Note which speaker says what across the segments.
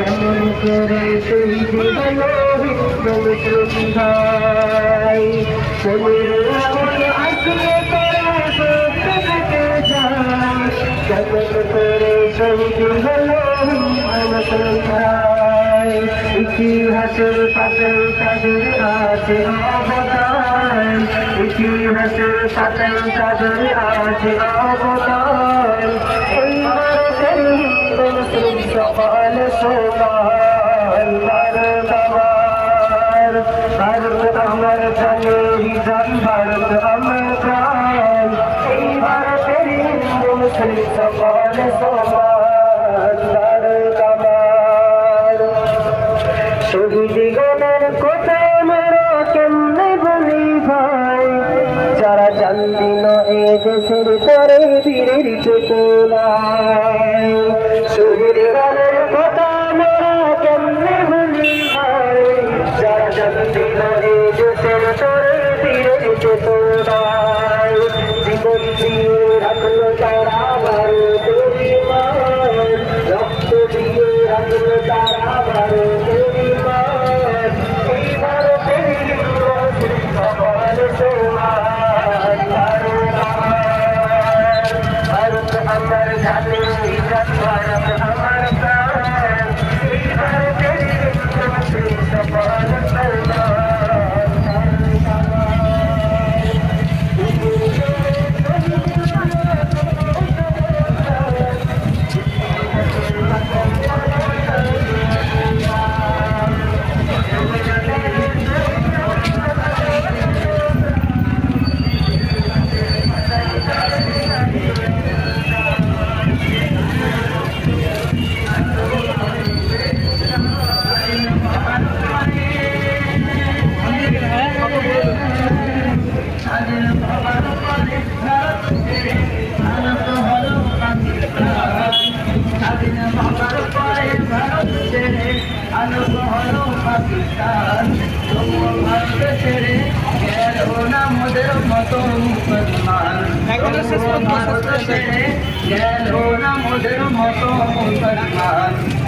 Speaker 1: কেমন করে কেমন করে শহীদ হলো হিন্দল ইতিহাসের পাশে তাদের আছে অবদান। ইতিহাসের পাশে তাদের আছে অবদান। সকাল সকাল ভারত আমার শহীদ গণের কথা আমরা কেমনে বলি ভাই যারা জানলি না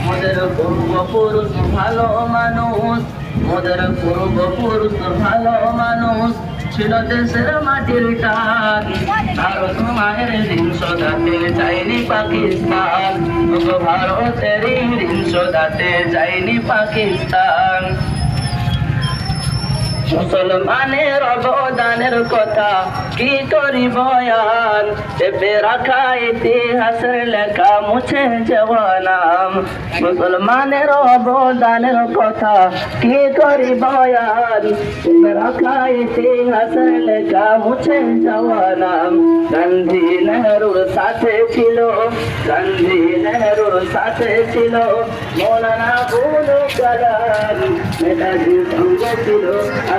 Speaker 2: মোদের পূর্বপুরুষ ভালো মানুষ মোদের পূর্বপুরুষ ভালো মানুষ ছিল দেশের মাটির টান ভারত মায়ের ঋণ শোধাতে চাইনি পাকিস্তান ভারতের ঋণ শোধাতে চাইনি পাকিস্তান মুসলমানের অবদানের কথা কি করি বয়ান? চেপে রাখা ইতিহাসের লেখা, মুছে যাওয়া মুসলমানের অবদানের কথা কি করি বয়ান? চেপে রাখা ইতিহাসের লেখা, মুছে যাওয়া নাম। গান্ধী নেহরুর সাথে ছিল, গান্ধী নেহরুর সাথে ছিল, মৌলানা বুল কালাম। নেতাজি সঙ্গে ছিল